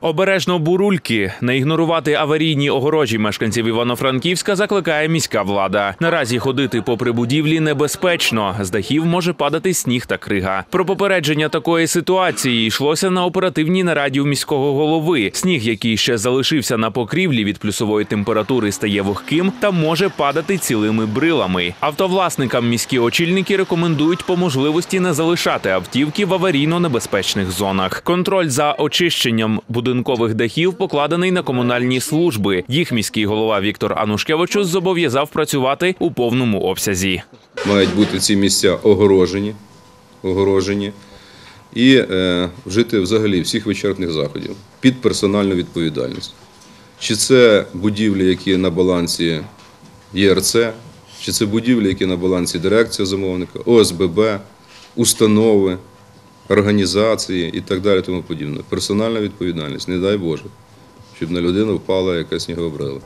Обережно бурульки не ігнорувати аварійні огорожі мешканців Івано-Франківська закликає міська влада. Наразі ходити попри будівлі небезпечно. З дахів може падати сніг та крига. Про попередження такої ситуації йшлося на оперативній нараді у міського голови. Сніг, який ще залишився на покрівлі від плюсової температури, стає вогким та може падати цілими брилами. Автовласникам міські очільники рекомендують по можливості не залишати автівки в аварійно небезпечних зонах. Контроль за очищенням будинкових дахів покладений на комунальні служби. Їх міський голова Віктор Анушкевичус зобов'язав працювати у повному обсязі. мають бути ці місця огорожені, огорожені і е, вжити взагалі всіх вичерпних заходів під персональну відповідальність. Чи це будівлі, які на балансі ЄРЦ, чи це будівлі, які на балансі дирекція замовника, ОСББ, установи, організації і так далі. Тому подібне. Персональна відповідальність, не дай Боже, щоб на людину впала якась снігова брила.